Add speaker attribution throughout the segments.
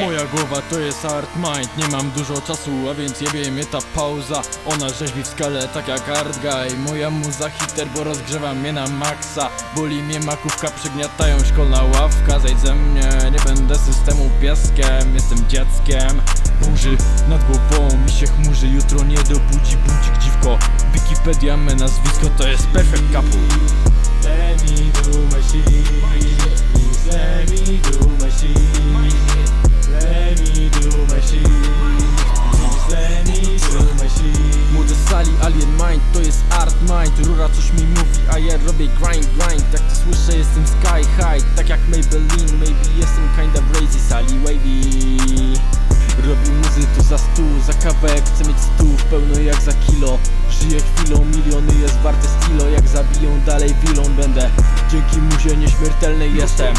Speaker 1: Moja głowa to jest art mind. Nie mam dużo czasu, a więc jebie mnie ta pauza. Ona rzeźbi w skale tak jak art guy. Moja muza hiter, bo rozgrzewa mnie na maksa. Boli mnie makówka, przygniatają szkolna ławka. Zejdź ze mnie, nie będę systemu pieskiem Jestem dzieckiem Burzy nad głową. Mi się chmurzy Jutro nie dobudzi. Budzik dziwko. Wikipedia me nazwisko to jest perfect couple
Speaker 2: to jest art mind Rura coś mi mówi, a ja robię grind, grind. Jak to słyszę jestem sky high Tak jak Maybelline, maybe jestem kinda brazy Sali wavy. Robił muzy tu za stół, za kawałek chcę mieć stów Pełno jak za kilo. Żyję chwilą, miliony jest warte stilo Jak zabiją dalej wilon będę Dzięki muzie nieśmiertelnej jestem.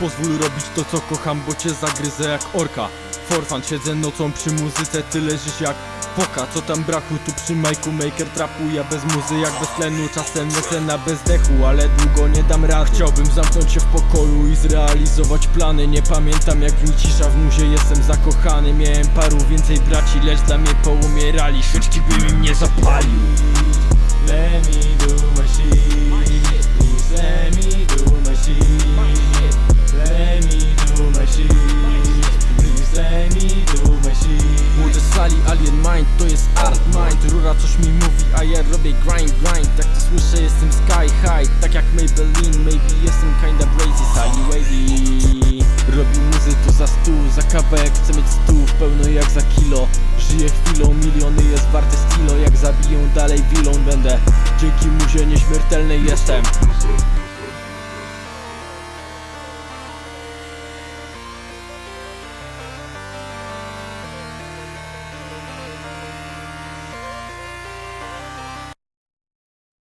Speaker 2: Pozwól robić to co kocham, bo cię zagryzę jak orka. Forfan siedzę nocą przy muzyce, ty leżysz jak foka Co tam brachu, tu przy majku maker trapu Ja bez muzy jak bez tlenu, czasem lecę na bezdechu Ale długo nie dam rad Chciałbym zamknąć się w pokoju i zrealizować plany. Nie pamiętam jak mi cisza w muzie, jestem zakochany. Miałem paru więcej braci, lecz dla mnie poumierali. Świeczki by mi nie zapalił coś mi mówi, a ja robię grind, grind. Tak to słyszę jestem sky high. Tak jak Maybelline, maybe jestem kinda brazy Sali wavy Robił muzy tu za stół, za kawałek chcę mieć stów Pełno jak za kilo. Żyję chwilą, miliony jest warte stilo Jak zabiją dalej wilon będę Dzięki muzie nieśmiertelnej jestem